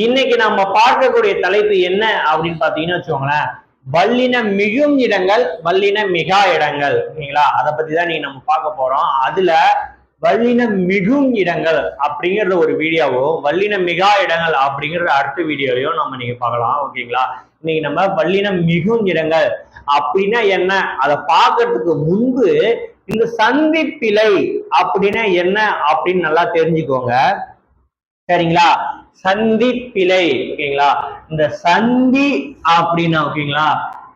இன்னைக்கு நம்ம பார்க்கக்கூடிய தலைப்பு என்ன அப்படின்னு பாத்தீங்கன்னா வச்சுக்கோங்களேன். வல்லின மிகும் இடங்கள் வல்லின மிகா இடங்கள். ஓகேங்களா அதை பத்தி தான் நீங்க நம்ம பார்க்க போறோம். அதுல வல்லின மிகும் இடங்கள் அப்படிங்கறது ஒரு வீடியோவோ வல்லின மிகா இடங்கள் அப்படிங்கிற அடுத்த வீடியோலையும் நம்ம நீங்க பார்க்கலாம். ஓகேங்களா? இன்னைக்கு நம்ம வல்லின மிகும் இடங்கள் அப்படின்னா என்ன? அதை பார்க்கறதுக்கு முன்பு இந்த சந்திப்பிழை அப்படின்னா என்ன அப்படின்னு நல்லா தெரிஞ்சுக்கோங்க. சரிங்களா? சந்தி பிழை ஓகேங்களா இந்த சந்தி அப்படின்னா ஓகேங்களா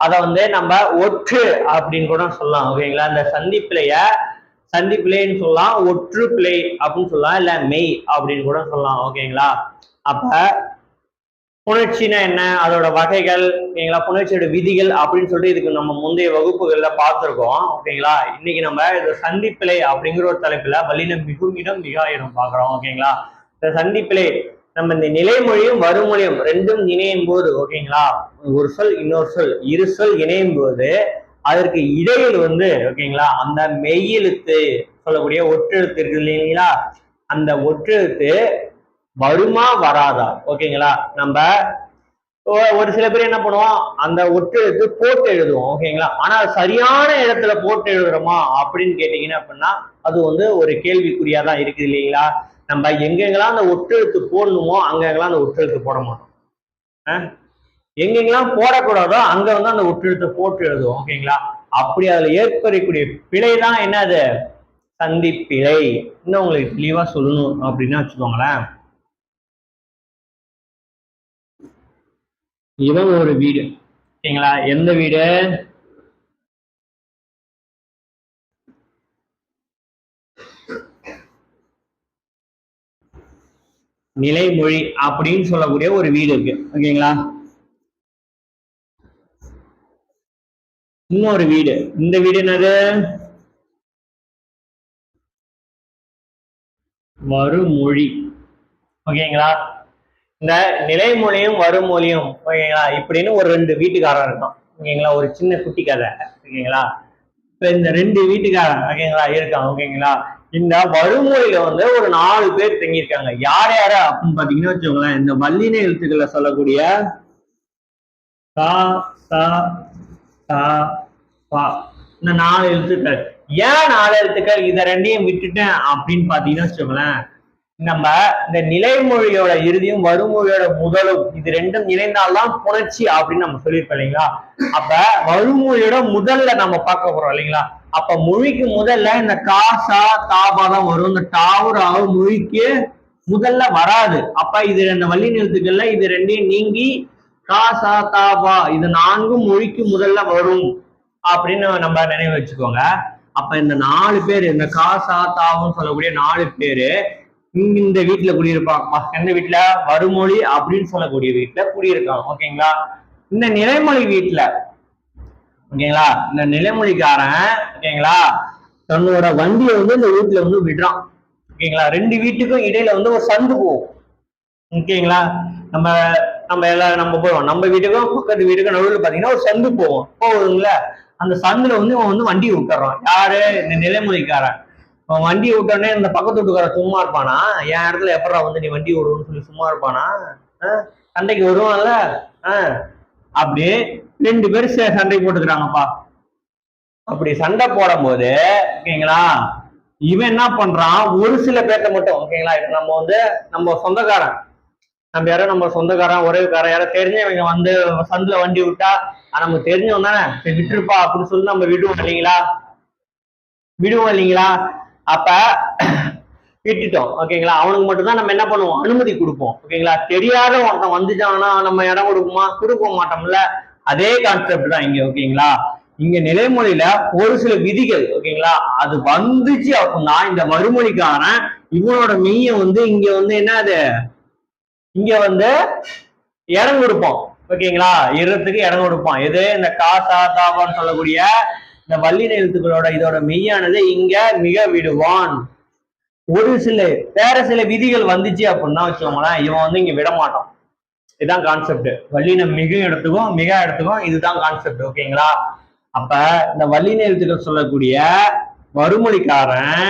அத வந்து நம்ம ஒற்று அப்படின்னு கூட சொல்லலாம் ஓகேங்களா இந்த சந்தி பிழைய சந்தி பிழைன்னு சொல்லலாம் ஒற்று பிழை அப்படின்னு சொல்லலாம் இல்ல மெய் அப்படின்னு கூட சொல்லலாம் ஓகேங்களா அப்ப புணர்ச்சினா என்ன? அதோட வகைகள் ஓகேங்களா புணர்ச்சியோட விதிகள் அப்படின்னு சொல்லிட்டு இதுக்கு நம்ம முந்தைய வகுப்புகள்ல பார்த்துருக்கோம் ஓகேங்களா இன்னைக்கு நம்ம இந்த சந்திப்பிலை அப்படிங்கிற ஒரு தலைப்புல வல்லினம் மிகும் இடம் பாக்குறோம் ஓகேங்களா இந்த சந்திப்பிழை நம்ம இந்த நிலைமொழியும் வறுமொழியும் ரெண்டும் இணையும் போது ஓகேங்களா ஒரு சொல் இன்னொரு சொல் இரு சொல் இணையும் போது அதற்கு இடையில் வந்து ஓகேங்களா அந்த மெய்யெழுத்து சொல்லக்கூடிய ஒற்றெழுத்து இருக்கு இல்லைங்களா? அந்த ஒற்றெழுத்து வருமா வராதா? ஓகேங்களா நம்ம ஒரு சில பேர் என்ன பண்ணுவோம்? அந்த ஒற்றெழுத்து போட்டு எழுதுவோம் ஓகேங்களா ஆனா அது சரியான இடத்துல போட்டு எழுதுறோமா? அப்படின்னு கேட்டீங்கன்னா அப்படின்னா அது வந்து ஒரு கேள்விக்குறியா தான் இருக்குது இல்லைங்களா? நம்ம எங்கெங்கெல்லாம் அந்த ஒற்றெழுத்து போடணுமோ அங்கெங்கெல்லாம் அந்த ஒற்றெழுத்து போட மாட்டோம். எங்கெங்கெல்லாம் போடக்கூடாதோ அங்க வந்து அந்த ஒற்றெழுத்தை போட்டு எழுதுவோம் ஓகேங்களா அப்படி அதுல ஏற்படக்கூடிய பிழை தான் என்னது? சந்தி பிழை இன்னும் உங்களுக்கு தெளிவா சொல்லணும் அப்படின்னா வச்சுக்கோங்களேன். இவன் ஒரு வீடு. ஓகேங்களா எந்த வீடு? நிலைமொழி அப்படின்னு சொல்லக்கூடிய ஒரு வீடு இருக்கு. ஓகேங்களா? இன்னொரு வீடு. இந்த வீடு என்னது? வருமொழி ஓகேங்களா? இந்த நிலைமொழியும் வருமொழியும் ஓகேங்களா? இப்படின்னு ஒரு ரெண்டு வீட்டுக்காரன் இருக்கான். ஓகேங்களா? ஒரு சின்ன குட்டி கதை. ஓகேங்களா? இப்ப இந்த ரெண்டு வீட்டுக்காரன் ஓகேங்களா இருக்கான் ஓகேங்களா? இந்த வருமொழியில வந்து ஒரு நாலு பேர் தங்கியிருக்காங்க. யார் யாரு அப்படின்னு பாத்தீங்கன்னா வச்சுக்கோங்களேன். இந்த வல்லின எழுத்துக்களை சொல்லக்கூடிய கா சா தா பா. இந்த நாலு எழுத்துக்கள். ஏன் நாலு எழுத்துக்கள்? இதை ரெண்டையும் விட்டுட்டேன் அப்படின்னு பாத்தீங்கன்னா வச்சுக்கோங்களேன். நம்ம இந்த நிலைமொழியோட இறுதியும் வருமொழியோட முதலும் இது ரெண்டும் இணைந்தால்தான் புணர்ச்சி அப்படின்னு நம்ம சொல்லியிருப்போம் இல்லைங்களா? அப்ப வருமொழியோட முதல்ல நம்ம பார்க்க போறோம் இல்லைங்களா? அப்ப மொழிக்கு முதல்ல இந்த காசா தாபா தான் வரும். இந்த டாவுராவு மொழிக்கு முதல்ல வராது. அப்ப இது இந்த வள்ளி நிறுத்துக்கள்ல இது ரெண்டையும் நீங்கி காசா தாபா இது நான்கும் மொழிக்கு முதல்ல வரும் அப்படின்னு நம்ம நினைவு வச்சுக்கோங்க. அப்ப இந்த நாலு பேர் இந்த காசா தாவும் சொல்லக்கூடிய நாலு பேரு இந்த வீட்டுல குடியிருப்பான். எந்த வீட்டுல? வருமொழி அப்படின்னு சொல்லக்கூடிய வீட்டுல குடியிருக்காங்க ஓகேங்களா? இந்த நிலைமொழி வீட்டுல ஓகேங்களா? இந்த நிலைமொழிக்காரன் ஓகேங்களா? தன்னோட வண்டியை வந்து இந்த வீட்டுல வந்து விடுறான். ஓகேங்களா? ரெண்டு வீட்டுக்கும் இடையில வந்து ஒரு சந்து போகும். ஓகேங்களா? நம்ம நம்ம எல்லாம் நம்ம போவோம் நம்ம வீட்டுக்கும் பக்கத்து வீட்டுக்கும் நடுவில் பாத்தீங்கன்னா ஒரு சந்து போவோம் போகுதுங்களா? அந்த சந்துல வந்து அவன் வந்து வண்டியை விட்டுறான் யாரு? இந்த நிலைமொழிக்காரன். அவன் வண்டியை விட்டோடனே இந்த பக்கத்து வீட்டுக்காரன் சும்மா இருப்பானா? என் இடத்துல எப்படா வந்து நீ வண்டி விடுவோம்னு சொல்லி சும்மா இருப்பானா? ஆஹ் சண்டைக்கு வருவான்ல? ஆஹ் ரெண்டு பேரும் சண்டை போட்டுக்கிறாங்கப்பா. அப்படி சண்டை போடும் போது ஓகேங்களா? இவன் என்ன பண்றான்? ஒரு சில பேர்த்த மட்டும் ஓகேங்களா? நம்ம வந்து நம்ம சொந்தக்காரன். நம்ம யாரோ நம்ம சொந்தக்காரன் உறவுக்காரன் யாரோ தெரிஞ்சவங்க வந்து சந்துல வண்டி விட்டா நமக்கு தெரிஞ்சவன் தானே. விட்டுருப்பா அப்படின்னு சொல்லி நம்ம விடுவோம் இல்லைங்களா? விடுவோம் இல்லைங்களா? அப்ப விட்டுட்டோம் ஓகேங்களா அவனுக்கு மட்டும்தான் நம்ம என்ன பண்ணுவோம்? அனுமதி கொடுப்போம் ஓகேங்களா தெரியாத ஒருத்தன் வந்துட்டான்னா நம்ம இடம் கொடுக்குமா? கொடுக்க மாட்டோம்ல? அதே கான்செப்ட் தான் இங்க ஓகேங்களா இங்க நிலைமொழியில ஒரு சில விதிகள் ஓகேங்களா அது வந்துச்சு அப்படின்னா இந்த மறுமொழிக்காரன். இவனோட மெய்ய வந்து இங்க வந்து என்னது? இங்க வந்து இடம் கொடுப்போம் ஓகேங்களா இருறதுக்கு இடம் கொடுப்போம் எது? இந்த காசா தாபான்னு சொல்லக்கூடிய இந்த வல்லின எழுத்துக்களோட இதோட மெய்யானது இங்க மிக விடுவான். ஒரு சில வேற சில விதிகள் வந்துச்சு அப்படின்னா வச்சுக்கோங்களேன் இவன் வந்து இங்க விட மாட்டான் இதுதான் கான்செப்ட் வல்லின மிக இடத்துக்கும் மிக இடத்துக்கும் இதுதான் கான்செப்ட் ஓகேங்களா அப்ப இந்த வல்லின எழுத்துக்கள் சொல்லக்கூடிய வறுமொழிக்காரன்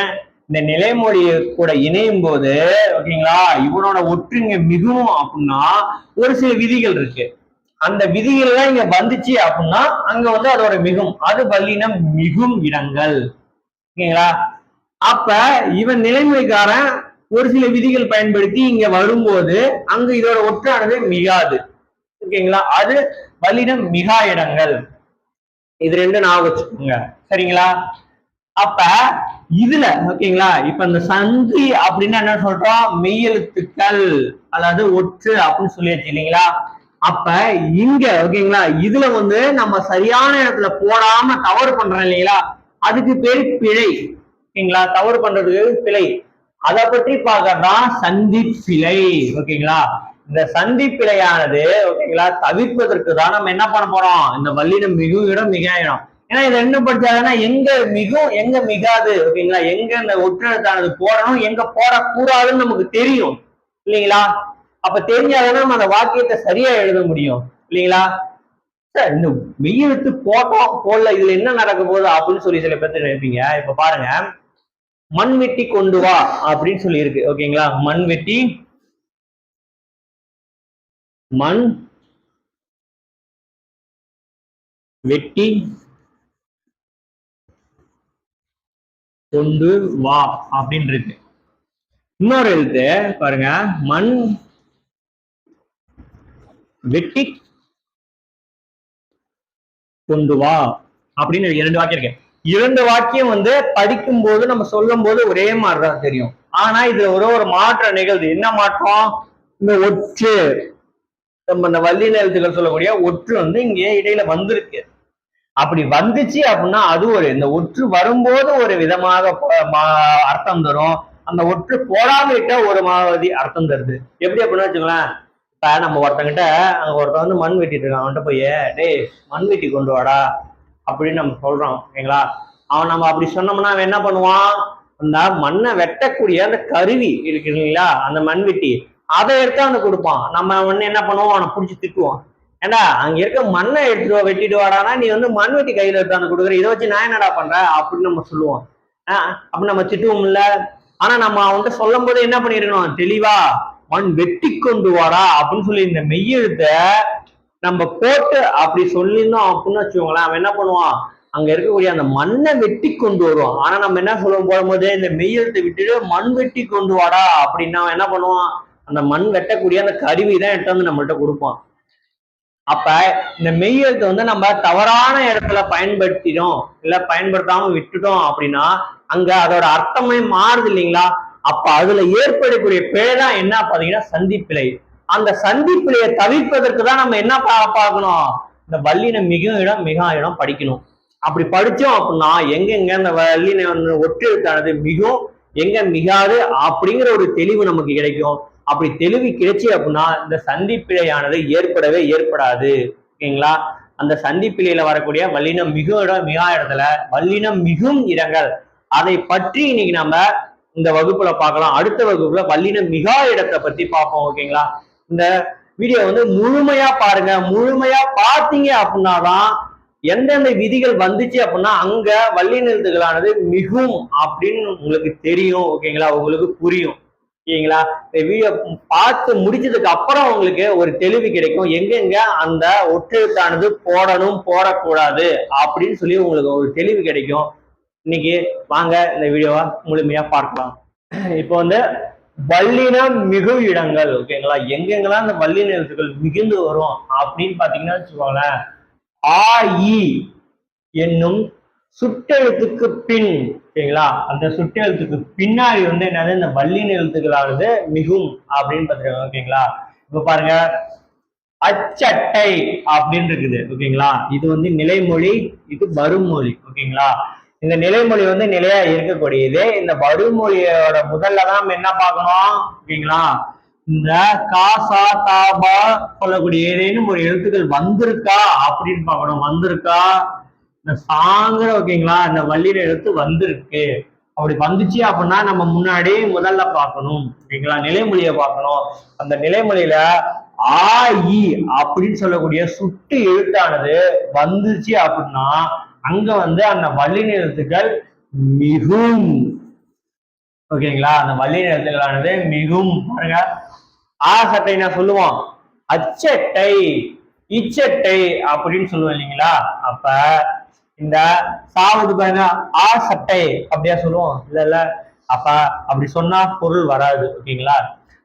இந்த நிலைமொழி கூட இணையும் போது ஓகேங்களா இவனோட ஒற்றுங்க மிகவும் அப்படின்னா ஒரு சில விதிகள் இருக்கு. அந்த விதிகள் எல்லாம் இங்க வந்துச்சு அப்படின்னா அங்க வந்து அதோட மிகும். அது வல்லினம் மிகும் இடங்கள். ஓகேங்களா? அப்ப இவன் நிலைமைக்காரன் ஒரு சில விதிகள் பயன்படுத்தி இங்க வரும்போது அங்க இதோட ஒற்றானது மிகாது. ஓகேங்களா? அது பல்லினம் மிகா இடங்கள். இது ரெண்டு ஞாபகம் வச்சுக்கோங்க. சரிங்களா? அப்ப இதுல ஓகேங்களா? இப்ப இந்த சந்தி அப்படின்னா என்ன சொல்றோம்? மெய்யெழுத்துக்கள் அதாவது ஒற்று அப்படின்னு சொல்லியாச்சு இல்லைங்களா? அப்ப இங்க ஓகேங்களா இதுல வந்து நம்ம சரியான இடத்துல போடாம தவறு பண்றோம் இல்லைங்களா? அதுக்கு பேரு பிழை. ஓகேங்களா தவறு பண்றதுக்கு பிழை. அதை பற்றி பார்க்கறதான் சந்தி பிழை. ஓகேங்களா இந்த சந்தி பிழையானது ஓகேங்களா தவிர்ப்பதற்கு தான் நம்ம என்ன பண்ண போறோம்? இந்த வல்லினம் மிகு இடம் மிக இடம் ஏன்னா இது என்ன படிச்சாங்கன்னா எங்க மிகவும் எங்க மிகாது? ஓகேங்களா எங்க இந்த ஒற்றெழுத்தானது போடணும்? எங்க போடக்கூடாதுன்னு நமக்கு தெரியும். இல்லைங்களா? அப்ப தெரிஞ்சாதானே நம்ம அந்த வாக்கியத்தை சரியா எழுத முடியும். இல்லைங்களா? சார் இந்த மெய்யெழுத்து போட்டோம் போடல இதுல என்ன நடக்க போகுது அப்படின்னு சொல்லி சில பேர்த்து நினைப்பீங்க இப்ப பாருங்க. மண் வெட்டி கொண்டு வா அப்படின்னு சொல்லி இருக்கு ஓகேங்களா? மண் வெட்டி மண் வெட்டி கொண்டு வா அப்படின்னு இருக்கு இன்னொரு எழுத்து பாருங்க. மண் வெட்டி கொண்டு வா அப்படின்னு இரண்டு வாக்கியம் இருக்கு. இரண்டு வாக்கியம் வந்து படிக்கும் போது நம்ம சொல்லும் போது ஒரே மாதிரிதான் தெரியும். ஆனா இதுல ஒரு ஒரு மாற்றம் நிகழ்வு என்ன மாற்றம்? இந்த ஒற்று. நம்ம இந்த வல்லின எழுத்துக்கள் சொல்லக்கூடிய ஒற்று வந்து இங்க இடையில வந்திருக்கு. அப்படி வந்துச்சு அப்படின்னா அது ஒரு இந்த ஒற்று வரும்போது ஒரு விதமாக மா- அர்த்தம் தரும். அந்த ஒற்று போடாம ஒரு மாதிரி அர்த்தம் தருது. எப்படி அப்படின்னு வச்சுக்கலாம் இப்ப நம்ம ஒருத்தங்கிட்ட அங்க ஒருத்தன் வந்து மண் வெட்டிட்டு இருக்கான். அவன்கிட்ட போய் டேய் மண் வெட்டி கொண்டு வாடா அப்படின்னு நம்ம சொல்றோம் ஓகேங்களா? அவன் நம்ம அப்படி சொன்னோம்னா அவன் என்ன பண்ணுவான்? அந்த மண்ணை வெட்டக்கூடிய அந்த கருவி இருக்கு இல்லைங்களா? அந்த மண் வெட்டி அதை எடுத்து அவனுக்கு கொடுப்பான். நம்ம வந்து என்ன பண்ணுவோம்? அவனை பிடிச்சி திட்டுவோம். ஏண்டா அங்க இருக்க மண்ணை எடுத்துட்டு வா, வெட்டிட்டு வாடானா நீ வந்து மண் வெட்டி கையில எடுத்து வந்து கொடுக்குற. இதை வச்சு நான் என்னடா பண்ற அப்படின்னு நம்ம சொல்லுவோம். ஆஹ் அப்ப நம்ம திட்டுவோம் இல்ல ஆனா நம்ம அவன்கிட்ட சொல்லும் போது என்ன பண்ணிருக்கணும்? தெளிவா மண் வெட்டி கொண்டு வாடா அப்படின்னு சொல்லி இந்த மெய்யெழுத்த நம்ம போட்டு அப்படி சொல்லியிருந்தோம் அப்படின்னு வச்சுக்கோங்களேன் அவன் என்ன பண்ணுவான்? அங்க இருக்கக்கூடிய அந்த மண்ணை வெட்டி கொண்டு வருவான். ஆனா நம்ம என்ன சொல்ல போகும்போது இந்த மெய்யெழுத்தை விட்டுட்டு மண் வெட்டி கொண்டு வாடா அப்படின்னா அவன் என்ன பண்ணுவான்? அந்த மண் வெட்டக்கூடிய அந்த கருவி தான் எடுத்து வந்து நம்மள்கிட்ட கொடுப்பான். அப்ப இந்த மெய்யெழுத்தை வந்து நம்ம தவறான இடத்துல பயன்படுத்திட்டோம் இல்ல பயன்படுத்தாம விட்டுட்டோம் அப்படின்னா அங்க அதோட அர்த்தமே மாறுது இல்லைங்களா? அப்ப அதுல ஏற்படக்கூடிய பிழை தான் என்ன பாத்தீங்கன்னா சந்திப்பிழை. அந்த சந்திப்பிழையை தவிர்ப்பதற்கு தான் நம்ம என்ன பார்க்கணும்? இந்த வல்லின மிக இடம் மிக இடம் படிக்கணும். அப்படி படிச்சோம் அப்படின்னா எங்கெங்க இந்த வல்லின வந்து ஒற்றெழுத்தானது மிகும் எங்க மிகாது அப்படிங்கிற ஒரு தெளிவு நமக்கு கிடைக்கும். அப்படி தெளிவு கிடைச்சி அப்படின்னா இந்த சந்திப்பிழையானது ஏற்படவே ஏற்படாது. ஓகேங்களா? அந்த சந்திப்பிழையில வரக்கூடிய வல்லினம் மிக இடம் மிகா இடத்துல வல்லினம் மிகும் இடங்கள். அதை பற்றி இன்னைக்கு நம்ம இந்த வகுப்புல பார்க்கலாம். அடுத்த வகுப்புல வல்லின மிகா இடத்தை பத்தி பார்ப்போம் ஓகேங்களா? இந்த வீடியோ வந்து முழுமையா பாருங்க. முழுமையா பார்த்தீங்க அப்படின்னாதான் எந்தெந்த விதிகள் வந்துச்சு அப்படின்னா அங்க வல்லின மிகும் அப்படின்னு உங்களுக்கு தெரியும் ஓகேங்களா? உங்களுக்கு புரியும் ஓகேங்களா? இந்த வீடியோ பார்த்து முடிச்சதுக்கு அப்புறம் உங்களுக்கு ஒரு தெளிவு கிடைக்கும். எங்கெங்க அந்த ஒற்றெழுத்தானது போடணும் போடக்கூடாது அப்படின்னு சொல்லி உங்களுக்கு ஒரு தெளிவு கிடைக்கும். இன்னைக்கு வாங்க இந்த வீடியோவை முழுமையா பார்க்கலாம். இப்போ வந்து வல்லின மிகு இடங்கள் ஓகேங்களா? எங்கெங்கெல்லாம் இந்த வல்லின எழுத்துக்கள் மிகுந்து வரும் அப்படின்னு பாத்தீங்கன்னா வச்சுக்கோங்களேன் ஆ இ என்னும் சுட்டெழுத்துக்கு பின் ஓகேங்களா? அந்த சுட்டெழுத்துக்கு பின்னாடி வந்து என்னது? இந்த வல்லின எழுத்துக்களானது மிகும் அப்படின்னு பார்த்துருக்காங்க ஓகேங்களா? இப்ப பாருங்க அச்சட்டை அப்படின்னு இருக்குது ஓகேங்களா? இது வந்து நிலைமொழி இது மறுமொழி ஓகேங்களா? இந்த நிலைமொழி வந்து நிலையா இருக்கக்கூடியது. இந்த வடுமொழியோட முதல்ல தான் நம்ம என்ன பார்க்கணும் ஓகேங்களா இந்த காசா தாபா சொல்லக்கூடிய ஏதேனும் ஒரு எழுத்துக்கள் வந்திருக்கா அப்படின்னு பார்க்கணும். வந்திருக்கா? இந்த சாங்கிற ஓகேங்களா? இந்த வள்ளியில எழுத்து வந்திருக்கு. அப்படி வந்துச்சு அப்படின்னா நம்ம முன்னாடி முதல்ல பார்க்கணும். ஓகேங்களா? நிலைமொழியை பார்க்கணும். அந்த நிலைமொழியில ஆ இ அப்படின்னு சொல்லக்கூடிய சுட்டு எழுத்தானது வந்துச்சு அப்படின்னா அங்க வந்து அந்த வல்லின எழுத்துக்கள் மிகும். ஓகேங்களா? அந்த வல்லின எழுத்துக்களானது மிகும். பாருங்க. ஆ சட்டை நான் சொல்லுவோம்? அச்சட்டை. இச்சட்டை அப்படின்னு சொல்லுவோம் இல்லைங்களா? அப்ப இந்த சாவது பாருங்க ஆ சட்டை அப்படியா சொல்லுவோம்? இல்ல இல்ல. அப்ப அப்படி சொன்னா பொருள் வராது. ஓகேங்களா?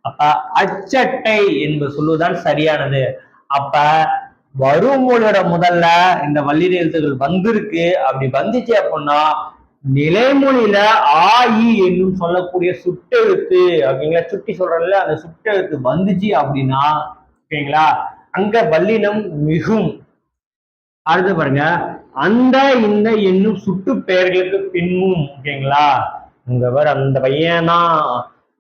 அப்ப அச்சட்டை என்பது சொல்லுவதுதான் சரியானது. அப்ப வரும் முதல்ல இந்த வல்லின எழுத்துக்கள் வந்திருக்கு. அப்படி வந்துச்சு அப்படின்னா நிலைமொழியில ஆ இ என்னும் சொல்லக்கூடிய சுட்டெழுத்து அப்படிங்களா சுட்டி சொல்றதுல அந்த சுட்டெழுத்து வந்துச்சு அப்படின்னா ஓகேங்களா? அங்க வல்லினம் மிகும். அடுத்து பாருங்க. அந்த இந்த என்னும் சுட்டு பெயர்களுக்கு பின்னும் ஓகேங்களா? உங்க பேர் அந்த பையனா?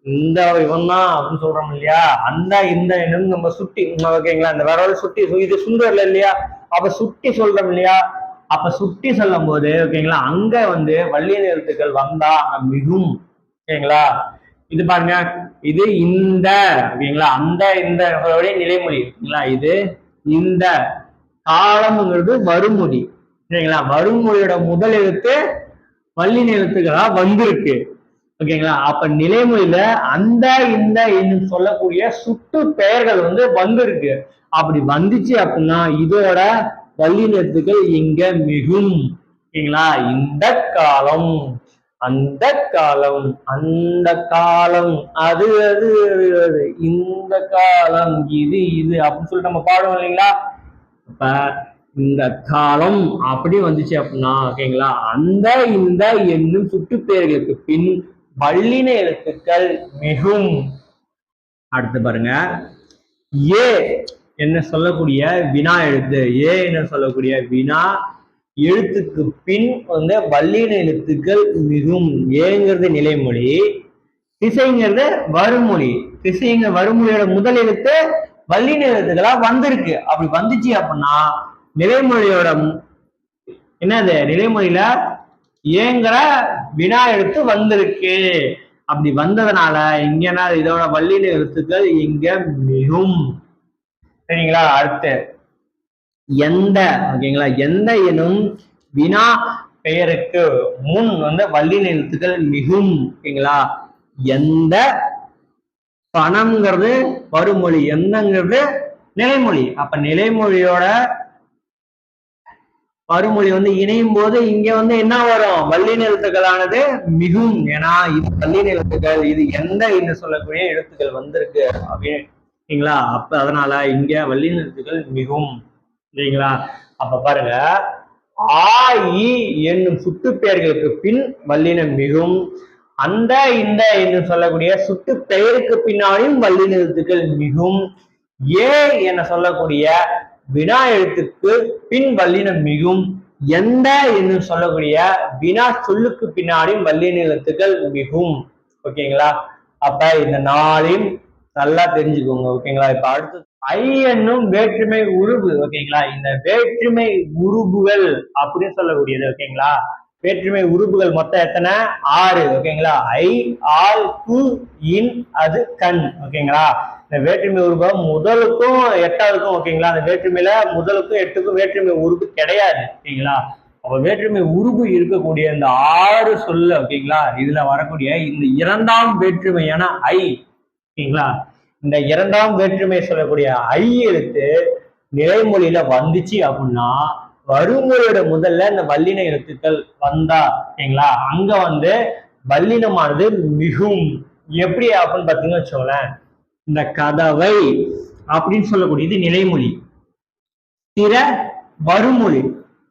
இந்த இவன் தான் அப்படின்னு சொல்றோம் இல்லையா? அந்த இந்த என்னும் நம்ம சுட்டி ஓகேங்களா? அந்த வேற சுட்டி இது சுந்தர்ல இல்லையா? அப்ப சுட்டி சொல்றோம் இல்லையா? அப்ப சுட்டி சொல்லும் போது ஓகேங்களா அங்க வந்து வள்ளி எழுத்துக்கள் வந்தா மிகும். ஓகேங்களா? இது பாருங்க இது இந்த ஓகேங்களா அந்த இந்த நிலைமொழி ஓகேங்களா இது இந்த காலம்ங்கிறது வருமொழி சரிங்களா வருமொழியோட முதல் எழுத்து வள்ளி எழுத்துக்களா வந்திருக்கு. ஓகேங்களா? அப்ப நிலைமொழியில அந்த இந்த என்னும் சொல்லக்கூடிய சுட்டு பெயர்கள் வந்து வந்திருக்கு. அப்படி வந்துச்சு அப்படின்னா இதோட வல்லினத்துக்கள் இங்க மிகும். ஓகேங்களா? இந்த காலம் அந்த காலம் அந்த காலம் அது அது அது, இந்த காலம் இது இது அப்படின்னு சொல்லிட்டு நம்ம பாடுவோம் இல்லைங்களா? அப்ப இந்த காலம் அப்படி வந்துச்சு அப்படின்னா ஓகேங்களா? அந்த இந்த என்னும் சுட்டுப்பெயர்களுக்கு பின் பள்ளின எழுத்துக்கள் மிகும். அடுத்து பாருங்க. ஏ என்ன சொல்லக்கூடிய வினா எழுத்து. ஏ என்ன சொல்லக்கூடிய வினா எழுத்துக்கு பின் வந்து வல்லின எழுத்துக்கள் மிகும். ஏங்கிறது நிலைமொழி திசைங்கிறது வறுமொழி. திசைங்க வருமொழியோட முதல் எழுத்து வல்லின எழுத்துக்களா வந்திருக்கு. அப்படி வந்துச்சு அப்படின்னா நிலைமொழியோட என்னது நிலைமொழியில ஏங்கிற வினா எழுத்து வந்திருக்கு. அப்படி வந்ததுனால இங்கன்னா இதோட வள்ளின எழுத்துக்கள் இங்க மிகும். சரிங்களா? அடுத்து. எந்த ஓகேங்களா? எந்த எனும் வினா பெயருக்கு முன் வந்து வள்ளின எழுத்துக்கள் மிகும் ஓகேங்களா? எந்த பணம்ங்கிறது வருமொழி எந்தங்கிறது நிலைமொழி. அப்ப நிலைமொழியோட வருமொழி வந்து இணையும் போது இங்க வந்து என்ன வரும்? வல்லின எழுத்துக்களானது மிகும். ஏன்னா இது வல்லின எழுத்துக்கள் இது எந்த என்று சொல்லக்கூடிய எழுத்துக்கள் வந்திருக்கு அப்படிங்களா அப்ப அதனால இங்க வல்லின எழுத்துக்கள் மிகும் சரிங்களா அப்ப பாருங்க. ஆ இ என்னும் சுட்டு பெயர்களுக்கு பின் வல்லினம் மிகும். அந்த இந்த என்று சொல்லக்கூடிய சுட்டு பெயருக்கு பின்னாலையும் வல்லின எழுத்துக்கள் மிகும். ஏ என சொல்லக்கூடிய வினா எழுத்துக்கு பின் வல்லினம் மிகும். எந்த என்று சொல்லக்கூடிய வினா சொல்லுக்கு பின்னாடியும் வல்லின எழுத்துக்கள் மிகும். ஓகேங்களா? அப்ப இந்த நாளையும் நல்லா தெரிஞ்சுக்கோங்க ஓகேங்களா? இப்ப அடுத்து ஐ என்னும் வேற்றுமை உருபு ஓகேங்களா? இந்த வேற்றுமை உருபுகள் அப்படின்னு சொல்லக்கூடியது ஓகேங்களா? வேற்றுமை உறுப்புகள் மொத்தம் எத்தனை? ஆறு. ஓகேங்களா? ஐ ஆல் கு இன் அது கண். ஓகேங்களா? இந்த வேற்றுமை உறுப்பு முதலுக்கும் எட்டாவதுக்கும் ஓகேங்களா? அந்த வேற்றுமையில முதலுக்கும் எட்டுக்கும் வேற்றுமை உறுப்பு கிடையாது. ஓகேங்களா? அப்ப வேற்றுமை உருபு இருக்கக்கூடிய இந்த ஆறு சொல்ல ஓகேங்களா? இதுல வரக்கூடிய இந்த இரண்டாம் வேற்றுமையான ஐ. ஓகேங்களா? இந்த இரண்டாம் வேற்றுமை சொல்லக்கூடிய ஐ எழுத்து நிலைமொழியில வந்துச்சு அப்படின்னா வருமுறையோட முதல்ல இந்த வல்லின எழுத்துக்கள் வந்தா ஓகேங்களா? அங்க வந்து வல்லினமானது மிகும். எப்படி அப்படின்னு பார்த்தீங்கன்னு வச்சுக்கோங்களேன். இந்த கதவை அப்படின்னு சொல்லக்கூடியது நிலைமொழி. திற வருமொழி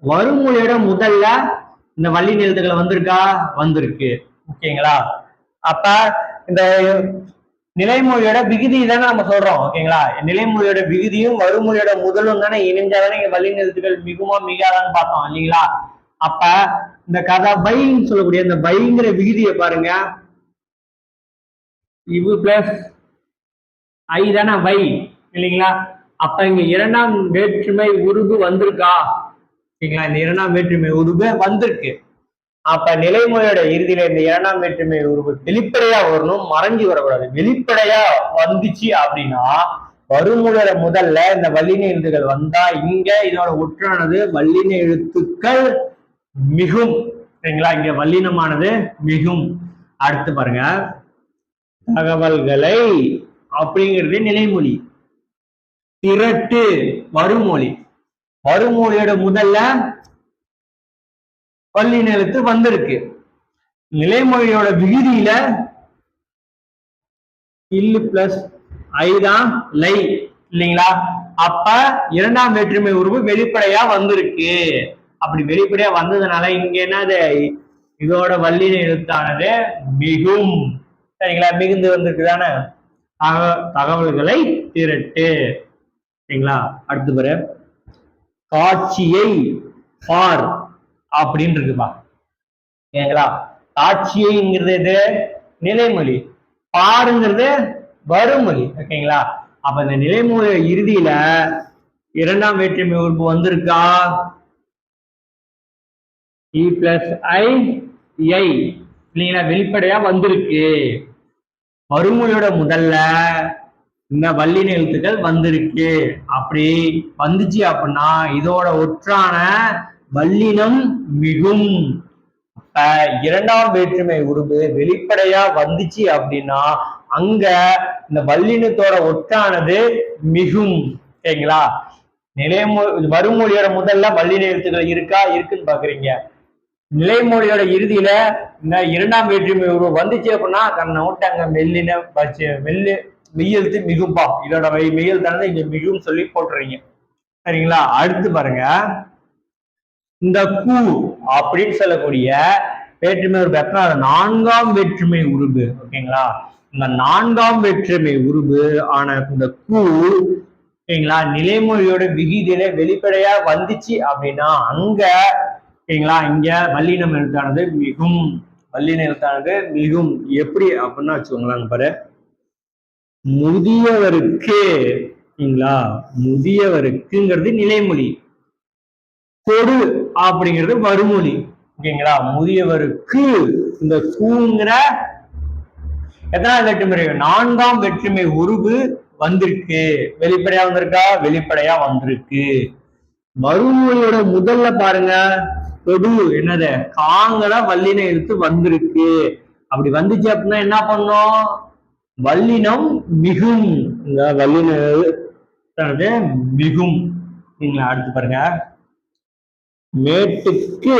வருமொழியோட முதல்ல இந்த வல்லின எழுத்துக்கள் வந்திருக்கா? வந்திருக்கு. ஓகேங்களா? அப்ப இந்த நிலைமொழியோட விகுதி தானே நம்ம சொல்றோம் ஓகேங்களா? நிலைமொழியோட விகுதியும் வருமொழியோட முதலும் தானே இணைஞ்சாதானே இங்க வல்லின மிகுமா மிகாதான்னு பார்த்தோம் இல்லைங்களா? அப்ப இந்த கதை பைன்னு சொல்லக்கூடிய இந்த பைங்கிற விகுதியை பாருங்க. இவு பிளஸ் ஐ தானே வை இல்லைங்களா? அப்ப இங்க இரண்டாம் வேற்றுமை உருகு வந்திருக்கா? ஓகேங்களா? இந்த இரண்டாம் வேற்றுமை உருபு வந்திருக்கு. அப்ப நிலைமொழியோட இறுதியில இந்த இரண்டாம் வேற்றுமை உருவு வெளிப்படையா வரணும் மறைஞ்சு வரக்கூடாது. வெளிப்படையா வந்துச்சு அப்படின்னா வருமொழியோட முதல்ல இந்த வல்லின எழுத்துக்கள் வந்தா இங்க இதோட ஒற்றானது வல்லின எழுத்துக்கள் மிகும். சரிங்களா? இங்க வல்லினமானது மிகும். அடுத்து பாருங்க. தகவல்களை அப்படிங்கிறது நிலைமொழி. திரட்டு வருமொழி வருமொழியோட முதல்ல பல்லின எழுத்து வந்திருக்கு. நிலைமொழியோட விகுதியில இல்லு பிளஸ் ஐதான் லை இல்லைங்களா? அப்ப இரண்டாம் வேற்றுமை உருவு வெளிப்படையா வந்திருக்கு. அப்படி வெளிப்படையா வந்ததுனால இங்க என்னது? இதோட வல்லின எழுத்தானது மிகும். சரிங்களா? மிகுந்து வந்திருக்கு தானே? தக- தகவல்களை திரட்டு. சரிங்களா? அடுத்து பாரு. காட்சியை பார். அப்படின்னு இருக்குப்பா ஓகேங்களா காட்சியைங்கிறது நிலைமொழி. பாருங்கிறது வருமொழி ஓகேங்களா? அப்ப இந்த நிலைமொழி இறுதியில இரண்டாம் வேற்றுமை உறுப்பு வந்திருக்கா? இ பிளஸ் ஐ ஐ இல்லைங்களா வெளிப்படையா வந்திருக்கு. மறுமொழியோட முதல்ல இந்த வல்லின எழுத்துக்கள் வந்திருக்கு. அப்படி வந்துச்சு அப்படின்னா இதோட ஒற்றான வல்லினம் மிகும். அப்ப இரண்டாம் வேற்றுமை உருவு வெளிப்படையா வந்துச்சு அப்படின்னா அங்க இந்த வல்லினத்தோட ஒட்டானது மிகும். சரிங்களா? நிலைமொ வருமொழியோட முதல்ல வல்லின எழுத்துக்கள் இருக்கா இருக்குன்னு பாக்குறீங்க. நிலைமொழியோட இறுதியில இந்த இரண்டாம் வேற்றுமை உருவம் வந்துச்சு அப்படின்னா கண்ணை விட்டு அங்க மெல்லின பச்சு மெல்லு மெய்யெழுத்து மிகும்பா. இதோட மெய் மெய்யல் தானே இங்க மிகும் சொல்லி போட்டுறீங்க சரிங்களா? அடுத்து பாருங்க. இந்த கூ அப்படின்னு சொல்லக்கூடிய வேற்றுமை உருபு. எத்தனாவது நான்காம் வேற்றுமை உருவு ஓகேங்களா? இந்த நான்காம் வேற்றுமை உருவு ஆன இந்த கூ ஓகேங்களா நிலைமொழியோட விகிதியில வெளிப்படையா வந்துச்சு அப்படின்னா அங்க ஓகேங்களா இங்க வல்லினம் எழுத்தானது மிகும். வல்லின எழுத்தானது மிகும். எப்படி அப்படின்னா வச்சுக்கோங்களேன் பாரு. முதியவருக்கு ஓகேங்களா முதியவருக்குங்கிறது நிலைமொழி. கொடு அப்படிங்கிறது மறுமொழி. ஓகேங்களா? முதியவருக்கு இந்த கூங்கிற எத்தனாவது வெற்றுமை நான்காம் வெற்றுமை உருவு வந்திருக்கு. வெளிப்படையா வந்திருக்கா? வெளிப்படையா வந்திருக்கு. மறுமொழியோட முதல்ல பாருங்க. தொடு என்னது? காங்கல வல்லின எழுத்து வந்திருக்கு. அப்படி வந்துச்சு அப்படின்னா என்ன பண்ணும்? வல்லினம் மிகும். இந்த வல்லின மிகும். நீங்களா அடுத்து பாருங்க. மேட்டுக்கு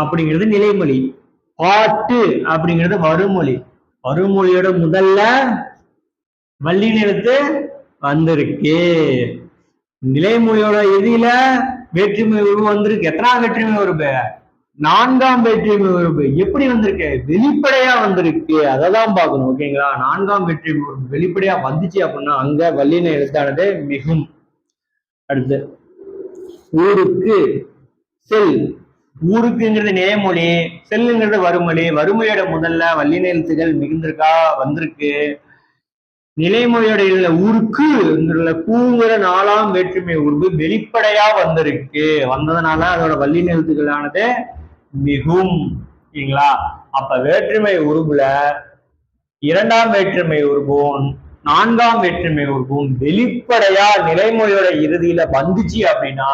அப்படிங்கிறது நிலைமொழி. பாட்டு அப்படிங்கிறது வருமொழி வருமொழியோட முதல்ல வள்ளி எழுத்து வந்திருக்கு. நிலைமொழியோட எதில வேற்றுமை உருவம் வந்திருக்கு. எத்தனாம் வேற்றுமை உருவு நான்காம் வேற்றுமை உருவு எப்படி வந்திருக்கு? வெளிப்படையா வந்திருக்கு. அதை தான் பார்க்கணும் ஓகேங்களா? நான்காம் வேற்றுமை உருவு வெளிப்படையா வந்துச்சு அப்படின்னா அங்க வள்ளின எழுத்தானது மிகும். அடுத்து ஊருக்கு செல். ஊருக்குங்கிறது நேமொழி செல்லுங்கிறது வறுமொழி. வறுமையோட முதல்ல வல்லின எழுத்துகள் மிகுந்திருக்கா? வந்திருக்கு. நிலைமொழியோட இதுல ஊருக்கு கூங்கிற நாலாம் வேற்றுமை உருவு வெளிப்படையா வந்திருக்கு. வந்ததுனால அதோட வல்லின எழுத்துக்களானது மிகும். சரிங்களா அப்ப வேற்றுமை உருவுல இரண்டாம் வேற்றுமை உருவும் நான்காம் வேற்றுமை உருவும் வெளிப்படையா நிலைமொழியோட இறுதியில வந்துச்சு அப்படின்னா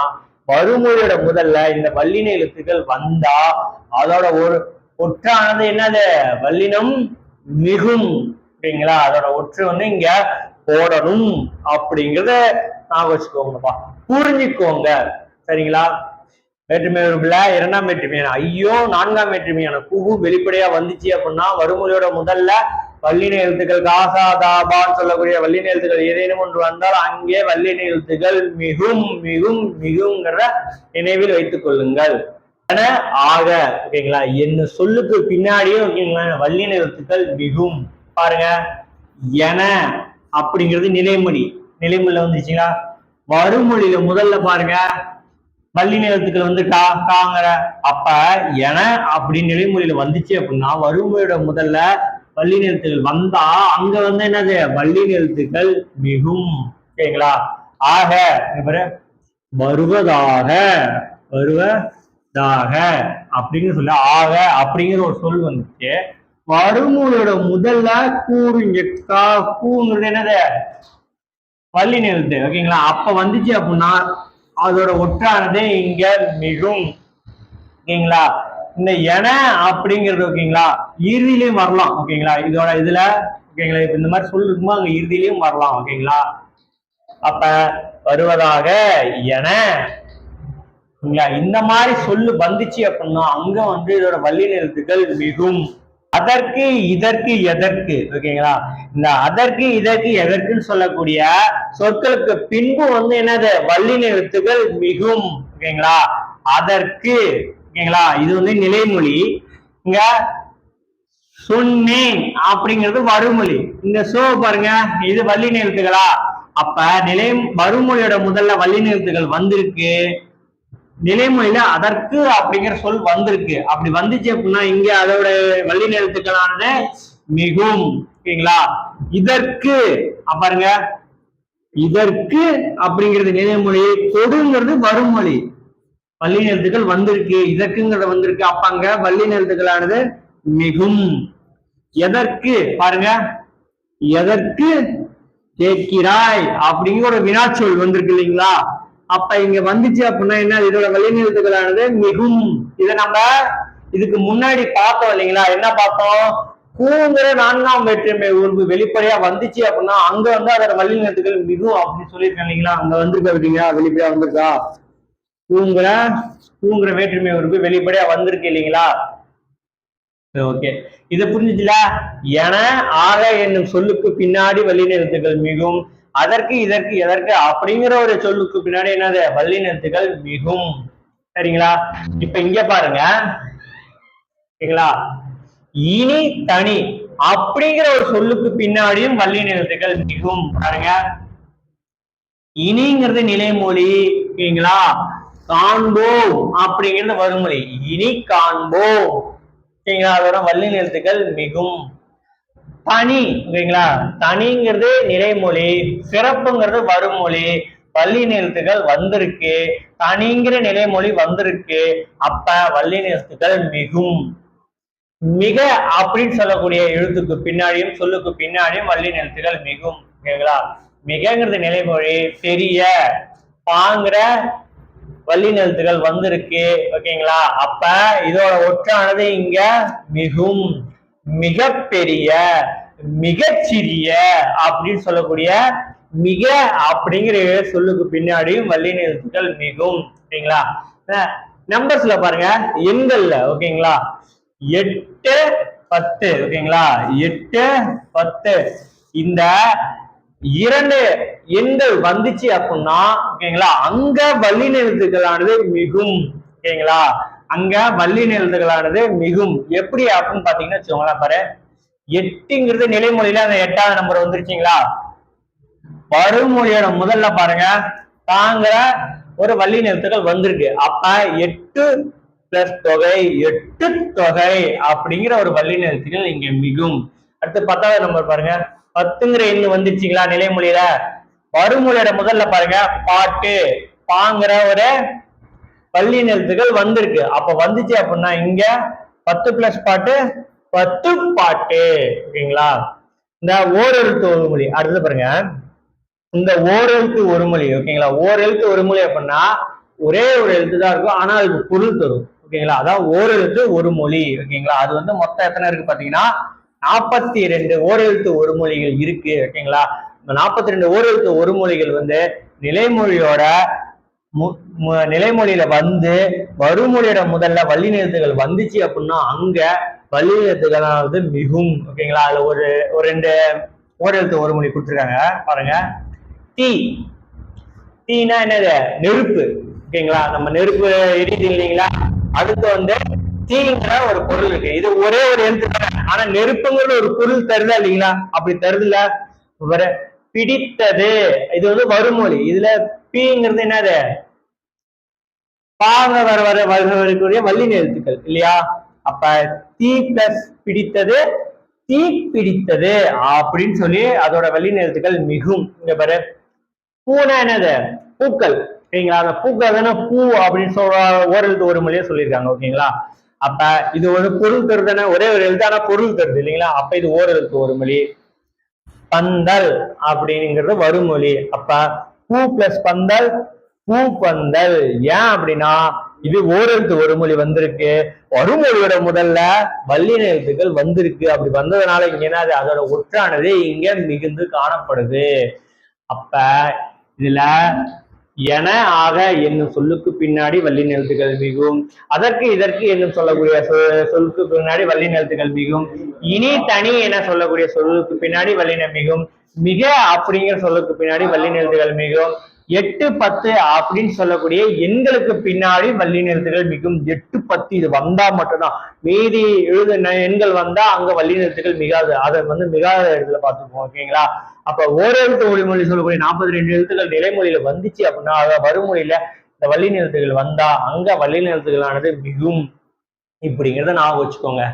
வறுமொழியோட முதல்ல இந்த வல்லின எழுத்துக்கள் வந்தா அதோட ஒரு ஒற்றானது என்னது? வல்லினம் மிகும். அப்படிங்களா அதோட ஒற்று வந்து இங்க போடணும் அப்படிங்கறத நான் வச்சுக்கோங்கப்பா. புரிஞ்சுக்கோங்க. சரிங்களா? வேற்றுமை உறுப்புல இரண்டாம் வேற்றுமையான ஐயோ நான்காம் வேற்றுமையான கூவு வெளிப்படையா வந்துச்சு அப்படின்னா வறுமொழியோட முதல்ல வல்லின எழுத்துக்கள் காசா தாபான்னு சொல்லக்கூடிய வல்லின எழுத்துக்கள் ஏதேனும் ஒன்று வந்தால் அங்கே வல்லின எழுத்துக்கள் மிகும் மிகும் மிகுங்கிற நினைவில் வைத்துக் கொள்ளுங்கள். என ஆக ஓகேங்களா? என்ன சொல்லுக்கு பின்னாடியே ஓகேங்களா? வல்லின எழுத்துக்கள் மிகும். பாருங்க. என அப்படிங்கிறது நிலைமொழி. நிலைமொழியில வந்துச்சுங்களா மறுமொழியில முதல்ல பாருங்க. வள்ளின எழுத்துக்கள் வந்து கா காங்கிற. அப்ப என அப்படின்னு நிலைமொழியில வந்துச்சு அப்படின்னா வறுமொழியோட முதல்ல வல்லின எழுத்துக்கள் வந்தா அங்க வந்து என்னது? வல்லின எழுத்துக்கள் மிகும். சரிங்களா? ஆக வருவதாக வருவதாக அப்படின்னு சொல்ல. ஆக அப்படிங்கிற ஒரு சொல் வந்துச்சு. வறுமொழியோட முதல்ல கூறு இங்க கூங்கிறது என்னது? பள்ளி எழுத்து ஓகேங்களா? அப்ப வந்துச்சு அப்படின்னா அதோட ஒற்றானது இங்க மிகும். ஓகேங்களா? இந்த என அப்படிங்கிறது ஓகேங்களா? இறுதியிலையும் வரலாம் ஓகேங்களா? இதோட இதுல ஓகேங்களா? இப்ப இந்த மாதிரி சொல்லிருக்குமோ அங்க இறுதியிலையும் வரலாம் ஓகேங்களா? அப்ப வருவதாக என இந்த மாதிரி சொல்லு வந்துச்சு அப்படின்னா அங்க வந்து இதோட வள்ளி நிறுத்துக்கள் மிகும். அதற்கு இதற்கு எதற்கு ஓகேங்களா? இந்த அதற்கு இதற்கு எதற்குன்னு சொல்லக்கூடிய சொற்களுக்கு பின்பு வந்து என்னது? வள்ளி நிறுத்துகள் மிகும் ஓகேங்களா? அதற்கு ஓகேங்களா? இது வந்து நிலைமொழி. இங்க சொன்னேன் அப்படிங்கிறது வறுமொழி. இந்த சோ பாருங்க இது வள்ளி நிறுத்துகளா அப்ப நிலை வறுமொழியோட முதல்ல வள்ளி நிறுத்துகள் வந்திருக்கு. நிலைமொழியில அதற்கு அப்படிங்கிற சொல் வந்திருக்கு. அப்படி வந்துச்சு அப்படின்னா இங்க அதோட வள்ளி நிறுத்துக்களானது மிகும். ஓகேங்களா? இதற்கு பாருங்க. இதற்கு அப்படிங்கிறது நிலைமொழி கொடுங்கிறது வறுமொழி. வள்ளி வந்திருக்கு இதற்குங்கிறது வந்திருக்கு. அப்ப அங்க வள்ளி மிகும். எதற்கு? பாருங்க. எதற்கு கேட்கிறாய்? அப்படிங்கிற ஒரு வினாச்சொல் வந்திருக்கு இல்லைங்களா? அப்ப இங்க வந்துச்சு அப்படின்னா என்ன? இதோட வழிநிறுத்துகளானது மிகும். இதை நம்ம இதுக்கு முன்னாடி பார்த்தோம் இல்லைங்களா? என்ன பார்த்தோம்? கூங்கிற நான்காம் வேற்றுமை உருவு வெளிப்படையா வந்துச்சு அப்படின்னா அங்க வந்து அதோட வழிநிறுத்துகள் மிகும் அப்படின்னு சொல்லியிருக்கேன் இல்லைங்களா? அங்க வந்திருக்க விட்டீங்களா? வெளிப்படையா வந்திருக்கா? தூங்குற தூங்குற வேற்றுமை உறுப்பு வெளிப்படையா வந்திருக்கு இல்லைங்களா? ஓகே இது புரிஞ்சுச்சுல? என ஆக என்னும் சொல்லுக்கு பின்னாடி வல்லினெழுத்துக்கள் மிகும். அதற்கு இதற்கு எதற்கு? அப்படிங்கிற ஒரு சொல்லுக்கு பின்னாடி என்னது? வல்லினெழுத்துக்கள் மிகும். சரிங்களா? இப்ப இங்க பாருங்க. சரிங்களா? இனி தனி. அப்படிங்கிற ஒரு சொல்லுக்கு பின்னாடியும் வல்லினெழுத்துக்கள் மிகும். பாருங்க. இனிங்கிறது நிலைமொழி ஓகேங்களா காண்போம் அப்படிங்கிறது வருமொழி இனி காண்போம். ஓகேங்களா அதோட வள்ளி நிறுத்துக்கள் மிகும். தனி ஓகேங்களா? தனிங்கிறது நிலைமொழி சிறப்புங்கிறது வருமொழி வள்ளி எழுத்துக்கள் வந்திருக்கு. தனிங்கிற நிலைமொழி வந்திருக்கு. அப்ப வள்ளி எழுத்துக்கள் மிகும். மிக அப்படின்னு சொல்லக்கூடிய எழுத்துக்கு பின்னாடியும் சொல்லுக்கு பின்னாடியும் வள்ளி நிறுத்துகள் மிகும். ஓகேங்களா? மிகங்கிறது நிலைமொழி பெரிய பாங்கிற வள்ளி வந்திருக்கு ஓகேங்களா? அப்ப இதோட ஒற்றானது இங்க மிகும் மிகப்பெரிய மிகச்சிறிய அப்படின்னு சொல்லக்கூடிய மிக அப்படிங்கிற சொல்லுக்கு பின்னாடியும் வள்ளி எழுத்துக்கள் மிகும் ஓகேங்களா? நம்பர்ஸ்ல பாருங்க. எண்கள்ல ஓகேங்களா? எட்டு பத்து ஓகேங்களா? எட்டு பத்து. இந்த இரண்டு எண்கள் வந்துச்சு அப்படின்னா ஓகேங்களா? அங்க வள்ளி நிறுத்துகளானது மிகும் ஓகேங்களா? அங்க வள்ளி நிறுத்துகளானது மிகும். எப்படி அப்படின்னு பாத்தீங்கன்னா வச்சுக்கோங்களேன் பாரு. எட்டுங்கிறது நிலைமொழியில அந்த எட்டாவது நம்பர் வந்துருச்சுங்களா? பருமொழியோட முதல்ல பாருங்க. தாங்கிற ஒரு வள்ளி நிறுத்துகள் வந்திருக்கு. அப்ப எட்டு பிளஸ் தொகை எட்டு தொகை அப்படிங்கிற ஒரு வள்ளி நிறுத்துகள் இங்க மிகும். அடுத்து பத்தாவது நம்பர் பாருங்க. பத்துங்கிற எண்ணு வந்துச்சுங்களா நிலைமொழியில? வறுமொழியோட முதல்ல பாருங்க பாட்டு. பாங்கிற ஒரு பள்ளி நிறுத்துகள் வந்திருக்கு. அப்ப வந்துச்சு அப்படின்னா இங்க பத்து பிளஸ் பாட்டு பத்து பாட்டு. ஓகேங்களா? இந்த ஓரெழுத்து ஒரு மொழி. அடுத்து பாருங்க. இந்த ஓரெழுத்து ஒரு மொழி. ஓகேங்களா? ஓரெழுத்து ஒரு மொழி அப்படின்னா ஒரே ஒரு எழுத்து தான் இருக்கும். ஆனா அதுக்கு பொருள் தரும். ஓகேங்களா? அதான் ஓரெழுத்து ஒரு மொழி. ஓகேங்களா? அது வந்து மொத்தம் எத்தனை இருக்கு பாத்தீங்கன்னா நாற்பத்தி ரெண்டு ஓரெழுத்து ஒரு மொழிகள் இருக்கு ஓகேங்களா? இந்த நாற்பத்தி ரெண்டு ஓரெழுத்து ஒரு மொழிகள் வந்து நிலைமொழியோட மு- நிலைமொழியில வந்து வறுமொழியோட முதல்ல வள்ளி நிறுத்துகள் வந்துச்சு அப்படின்னா அங்க வள்ளி நிறுத்துகளானது மிகும் ஓகேங்களா? அதுல ஒரு ஒரு ரெண்டு ஓரெழுத்து ஒரு மொழி கொடுத்துருக்காங்க பாருங்க. தீ தீனா என்னது? நெருப்பு ஓகேங்களா? நம்ம நெருப்பு எரியுது இல்லைங்களா? அடுத்து வந்து தீங்கிற ஒரு பொருள் இருக்கு. இது ஒரே ஒரு எழுத்து ஆனா நெருப்புங்கிறது ஒரு பொருள் தருதா இல்லைங்களா? அப்படி தருதுல வர பிடித்தது. இது வந்து வருமொழி இதுல பீங்கிறது என்னது? பாங்க வர வர வர வரக்கூடிய வள்ளி எழுத்துக்கள் இல்லையா? அப்ப தீ பிளஸ் பிடித்தது தீ பிடித்தது அப்படின்னு சொல்லி அதோட வள்ளி எழுத்துக்கள் மிகும். இங்க பாரு. பூனா என்னது? பூக்கள். சரிங்களா? அந்த பூக்கள் தானே பூ அப்படின்னு சொல்ற ஓரெழுத்து ஒரு மொழியா சொல்லியிருக்காங்க ஓகேங்களா? அப்ப இது ஒரு பொருள் தருதானே ஒரே ஒரு எழுதான பொருள் தருது இல்லைங்களா? அப்ப இது ஓரெழுத்து ஒரு மொழி. பந்தல் அப்படிங்கிறது வருமொழி அப்ப பூ பிளஸ் பந்தல் பூ பந்தல். ஏன் அப்படின்னா இது ஓரெழுத்து ஒரு மொழி வந்திருக்கு. வருமொழியோட முதல்ல வல்லின எழுத்துக்கள் வந்திருக்கு. அப்படி வந்ததுனால இங்க என்ன அதோட ஒற்றானது இங்க மிகுந்து காணப்படுது. அப்ப இதுல என ஆக என்னும் சொல்லுக்கு பின்னாடி வல்லின எழுத்துக்கள் மிகும். அதற்கு இதற்கு என்னும் சொல்லக்கூடிய சொல்லுக்கு பின்னாடி வல்லின எழுத்துக்கள் மிகும். இனி தனி என சொல்லக்கூடிய சொல்லுக்கு பின்னாடி வல்லின மிகும். மிக அப்படிங்கிற சொல்லுக்கு பின்னாடி வல்லின எழுத்துக்கள் மிகும். எட்டு பத்து அப்படின்னு சொல்லக்கூடிய எண்களுக்கு பின்னாடி வள்ளி நிறுத்துகள் மிகும். எட்டு பத்து இது வந்தா மட்டும்தான். மீதி எழுது எண்கள் வந்தா அங்க வள்ளி நிறுத்துகள் மிகாது. அதை வந்து மிகாத இடத்துல பார்த்துப்போம் ஓகேங்களா அப்ப ஓரெழுத்து மொழி சொல்லக்கூடிய நாற்பத்தி ரெண்டு எழுத்துக்கள் நிலைமொழியில வந்துச்சு அப்படின்னா அத வறுமொழியில இந்த வள்ளி நிறுத்துகள் வந்தா அங்க வள்ளி நிறுத்துகளானது மிகும். இப்படிங்கிறத ஞாபகம் வச்சுக்கோங்க.